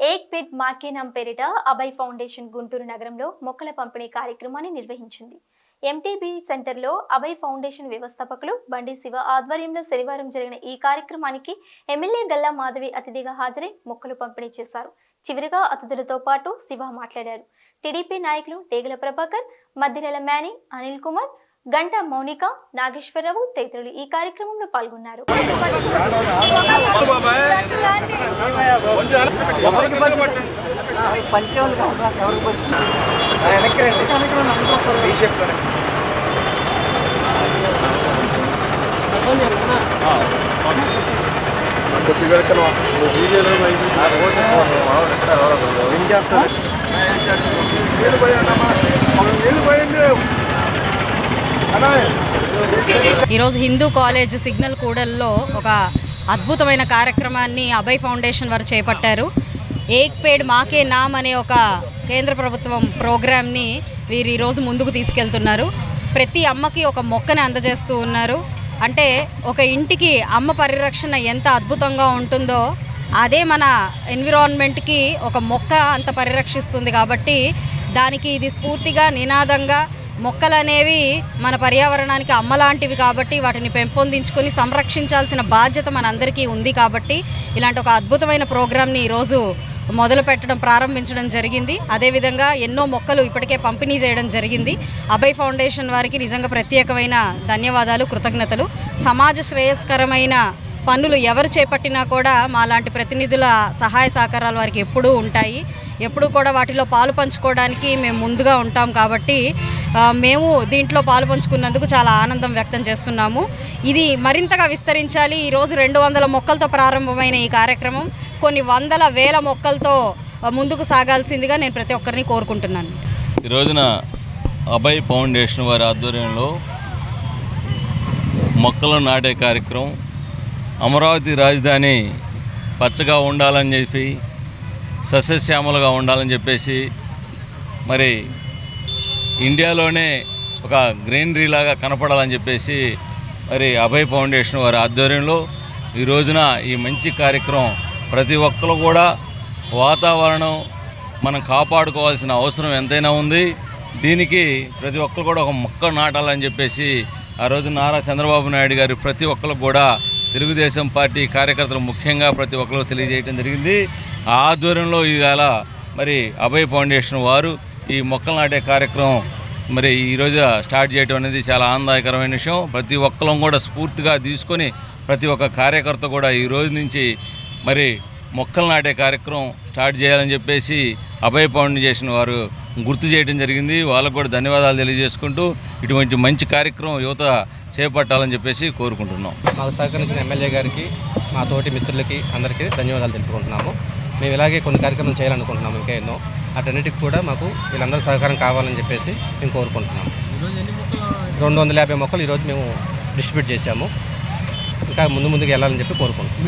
ఏక్ పెట్ మాకే నామ్ పేరిట అభయ్ ఫౌండేషన్ గుంటూరు నగరంలో మొక్కల పంపిణీ కార్యక్రమాన్ని నిర్వహించింది. ఎంటీబీ సెంటర్లో అభయ్ ఫౌండేషన్ వ్యవస్థాపకులు బండి శివ ఆధ్వర్యంలో శనివారం జరిగిన ఈ కార్యక్రమానికి ఎమ్మెల్యే గల్లా మాధవి అతిథిగా హాజరై మొక్కలు పంపిణీ చేశారు. చివరిగా అతిథులతో పాటు శివ మాట్లాడారు. టీడీపీ నాయకులు డేగల ప్రభాకర్ మద్దిరెల మేని అనిల్ కుమార్ గంట మౌనిక నాగేశ్వరరావు తదితరులు ఈ కార్యక్రమంలో పాల్గొన్నారు పంచేవాళ్ళు కాదు ఎవరికి వచ్చింది వెనక్కి రండి ఈరోజు హిందూ కాలేజ్ సిగ్నల్ కూడల్లో ఒక అద్భుతమైన కార్యక్రమాన్ని అభయ్ ఫౌండేషన్ వారు చేపట్టారు. ఏక్ పేడ్ మాకే నామ్ అనే ఒక కేంద్ర ప్రభుత్వం ప్రోగ్రామ్ని వీరు ఈరోజు ముందుకు తీసుకెళ్తున్నారు. ప్రతి అమ్మకి ఒక మొక్కని అందజేస్తూ ఉన్నారు. అంటే ఒక ఇంటికి అమ్మ పరిరక్షణ ఎంత అద్భుతంగా ఉంటుందో అదే మన ఎన్విరాన్మెంట్కి ఒక మొక్క అంత పరిరక్షిస్తుంది కాబట్టి దానికి ఇది స్ఫూర్తిగా నినాదంగా మొక్కలు అనేవి మన పర్యావరణానికి అమ్మలాంటివి కాబట్టి వాటిని పెంపొందించుకొని సంరక్షించాల్సిన బాధ్యత మనందరికీ ఉంది కాబట్టి ఇలాంటి ఒక అద్భుతమైన ప్రోగ్రామ్ని ఈరోజు మొదలు పెట్టడం ప్రారంభించడం జరిగింది. అదేవిధంగా ఎన్నో మొక్కలు ఇప్పటికే పంపిణీ చేయడం జరిగింది. అభయ్ ఫౌండేషన్ వారికి నిజంగా ప్రత్యేకమైన ధన్యవాదాలు కృతజ్ఞతలు. సమాజ శ్రేయస్కరమైన పనులు ఎవరు చేపట్టినా కూడా మాలాంటి ప్రతినిధుల సహాయ సహకారాలు వారికి ఎప్పుడూ ఉంటాయి. ఎప్పుడూ కూడా వాటిలో పాలు పంచుకోవడానికి మేము ముందుగా ఉంటాం కాబట్టి మేము దీంట్లో పాలు పంచుకున్నందుకు చాలా ఆనందం వ్యక్తం చేస్తున్నాము. ఇది మరింతగా విస్తరించాలి. ఈరోజు రెండు వందల మొక్కలతో ప్రారంభమైన ఈ కార్యక్రమం కొన్ని వందల వేల మొక్కలతో ముందుకు సాగాల్సిందిగా నేను ప్రతి ఒక్కరిని కోరుకుంటున్నాను. ఈ రోజున అభయ్ ఫౌండేషన్ వారి ఆధ్వర్యంలో మొక్కలు నాటే కార్యక్రమం అమరావతి రాజధాని పచ్చగా ఉండాలని చెప్పి సస్యశ్యామలుగా ఉండాలని చెప్పేసి మరి ఇండియాలోనే ఒక గ్రీనరీ లాగా కనపడాలని చెప్పేసి మరి అభయ్ ఫౌండేషన్ వారి ఆధ్వర్యంలో ఈ రోజున ఈ మంచి కార్యక్రమం ప్రతి ఒక్కరు కూడా వాతావరణం మనం కాపాడుకోవాల్సిన అవసరం ఎంతైనా ఉంది. దీనికి ప్రతి ఒక్కరు కూడా ఒక మొక్క నాటాలని చెప్పేసి ఆ రోజు నారా చంద్రబాబు నాయుడు గారు ప్రతి ఒక్కరు కూడా తెలుగుదేశం పార్టీ కార్యకర్తలు ముఖ్యంగా ప్రతి ఒక్కరు తెలియజేయడం జరిగింది. ఆ ఆధ్వర్యంలో ఇవాళ మరి అభయ్ ఫౌండేషన్ వారు ఈ మొక్కలు నాటే కార్యక్రమం మరి ఈరోజు స్టార్ట్ చేయడం అనేది చాలా ఆనందకరమైన విషయం. ప్రతి ఒక్కరం కూడా స్ఫూర్తిగా తీసుకొని ప్రతి ఒక్క కార్యకర్త కూడా ఈ రోజు నుంచి మరి మొక్కలు నాటే కార్యక్రమం స్టార్ట్ చేయాలని చెప్పేసి అభయ ఫౌండేషన్ వారు గుర్తు చేయడం జరిగింది. వాళ్ళకు కూడా ధన్యవాదాలు తెలియజేసుకుంటూ ఇటువంటి మంచి కార్యక్రమం యువత చేపట్టాలని చెప్పేసి కోరుకుంటున్నాం. మాకు సహకరించిన ఎమ్మెల్యే గారికి మా తోటి మిత్రులకి అందరికీ ధన్యవాదాలు తెలుపుకుంటున్నాము. మేము ఇలాగే కొన్ని కార్యక్రమాలు చేయాలనుకుంటున్నాము ఇంకా ఎన్నో. అటన్నిటికి కూడా మాకు వీళ్ళందరూ సహకారం కావాలని చెప్పేసి మేము కోరుకుంటున్నాము. రెండు వందల యాభై మొక్కలు ఈరోజు మేము డిస్ట్రిబ్యూట్ చేశాము. ఇంకా ముందు ముందుకు వెళ్ళాలని చెప్పి కోరుకుంటున్నాం